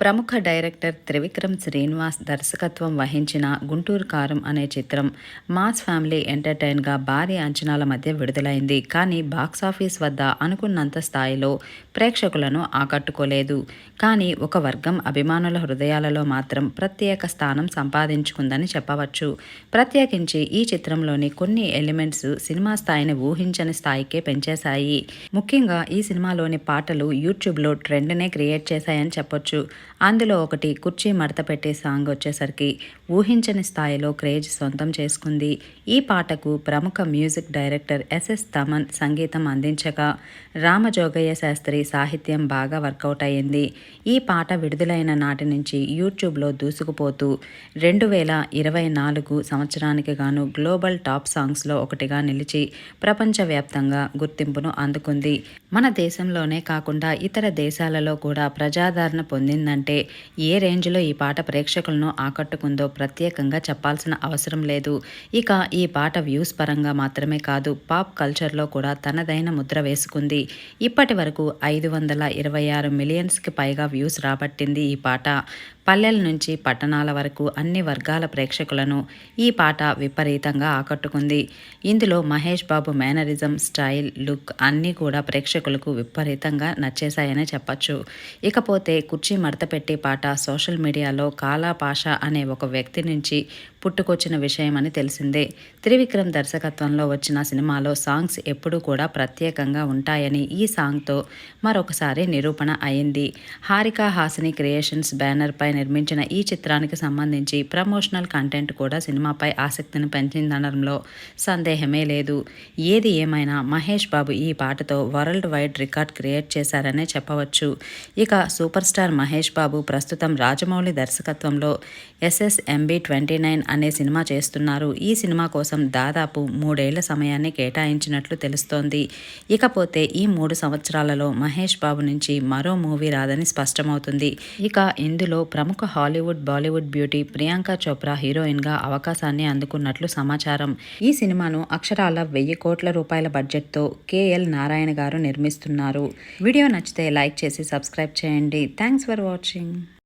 ప్రముఖ డైరెక్టర్ త్రివిక్రమ్ శ్రీనివాస్ దర్శకత్వం వహించిన గుంటూరు కారం అనే చిత్రం మాస్ ఫ్యామిలీ ఎంటర్టైన్గా భారీ అంచనాల మధ్య విడుదలైంది. కానీ బాక్సాఫీస్ వద్ద అనుకున్నంత స్థాయిలో ప్రేక్షకులను ఆకట్టుకోలేదు. కానీ ఒక వర్గం అభిమానుల హృదయాలలో మాత్రం ప్రత్యేక స్థానం సంపాదించుకుందని చెప్పవచ్చు. ప్రత్యేకించి ఈ చిత్రంలోని కొన్ని ఎలిమెంట్స్ సినిమా స్థాయిని ఊహించని స్థాయికే పెంచేశాయి. ముఖ్యంగా ఈ సినిమాలోని పాటలు యూట్యూబ్లో ట్రెండ్నే క్రియేట్ చేశాయని చెప్పొచ్చు. అందులో ఒకటి కుర్చీ మడత పెట్టే సాంగ్ వచ్చేసరికి ఊహించని స్థాయిలో క్రేజ్ సొంతం చేసుకుంది. ఈ పాటకు ప్రముఖ మ్యూజిక్ డైరెక్టర్ ఎస్ఎస్ తమన్ సంగీతం అందించగా రామజోగయ్య శాస్త్రి సాహిత్యం బాగా వర్కౌట్ అయ్యింది. ఈ పాట విడుదలైన నాటి నుంచి యూట్యూబ్లో దూసుకుపోతూ రెండు వేల ఇరవై నాలుగు సంవత్సరానికి గాను గ్లోబల్ టాప్ సాంగ్స్లో ఒకటిగా నిలిచి ప్రపంచవ్యాప్తంగా గుర్తింపును అందుకుంది. మన దేశంలోనే కాకుండా ఇతర దేశాలలో కూడా ప్రజాదరణ పొందిందంటే ఏ రేంజ్లో ఈ పాట ప్రేక్షకులను ఆకట్టుకుందో ప్రత్యేకంగా చెప్పాల్సిన అవసరం లేదు. ఇక ఈ పాట వ్యూస్ పరంగా మాత్రమే కాదు పాప్ కల్చర్లో కూడా తనదైన ముద్ర వేసుకుంది. ఇప్పటి వరకు ఐదు వందల ఇరవై ఆరు మిలియన్స్కి పైగా వ్యూస్ రాబట్టింది ఈ పాట. పల్లెల నుంచి పట్టణాల వరకు అన్ని వర్గాల ప్రేక్షకులను ఈ పాట విపరీతంగా ఆకట్టుకుంది. ఇందులో Mahesh Babu mannerism style look అన్నీ కూడా ప్రేక్షకులకు విపరీతంగా నచ్చేశాయనే చెప్పచ్చు. ఇకపోతే కుర్చీ మడతపెట్టి పాట సోషల్ మీడియాలో కాలా పాష అనే ఒక వ్యక్తి నుంచి పుట్టుకొచ్చిన విషయం అని తెలిసిందే. త్రివిక్రమ్ దర్శకత్వంలో వచ్చిన సినిమాలో సాంగ్స్ ఎప్పుడూ కూడా ప్రత్యేకంగా ఉంటాయని ఈ సాంగ్తో మరొకసారి నిరూపణ అయింది. హారికా హాసిని క్రియేషన్స్ బ్యానర్పై నిర్మించిన ఈ చిత్రానికి సంబంధించి ప్రమోషనల్ కంటెంట్ కూడా సినిమాపై ఆసక్తిని పెంచిందనడంలో సందేహమే లేదు. ఏది ఏమైనా మహేష్ బాబు ఈ పాటతో వరల్డ్ వైడ్ రికార్డ్ క్రియేట్ చేశారనే చెప్పవచ్చు. ఇక సూపర్ స్టార్ మహేష్ బాబు ప్రస్తుతం రాజమౌళి దర్శకత్వంలో ఎస్ఎస్ఎంబి ట్వంటీ నైన్ అనే సినిమా చేస్తున్నారు. ఈ సినిమా కోసం దాదాపు మూడేళ్ళ సమయాన్ని కేటాయించినట్లు తెలుస్తోంది. ఇకపోతే ఈ మూడు సంవత్సరాలలో మహేష్ బాబు నుంచి మరో మూవీ రాదని స్పష్టమవుతుంది. ఇక ఇందులో ప్రముఖ Hollywood Bollywood beauty Priyanka Chopra హీరోయిన్గా అవకాశాన్ని అందుకున్నట్లు సమాచారం. ఈ సినిమాను అక్షరాల వెయ్యి కోట్ల రూపాయల బడ్జెట్తో కేఎల్ నారాయణ గారు నిర్మిస్తున్నారు. వీడియో నచ్చితే లైక్ చేసి సబ్స్క్రైబ్ చేయండి. Thanks for watching.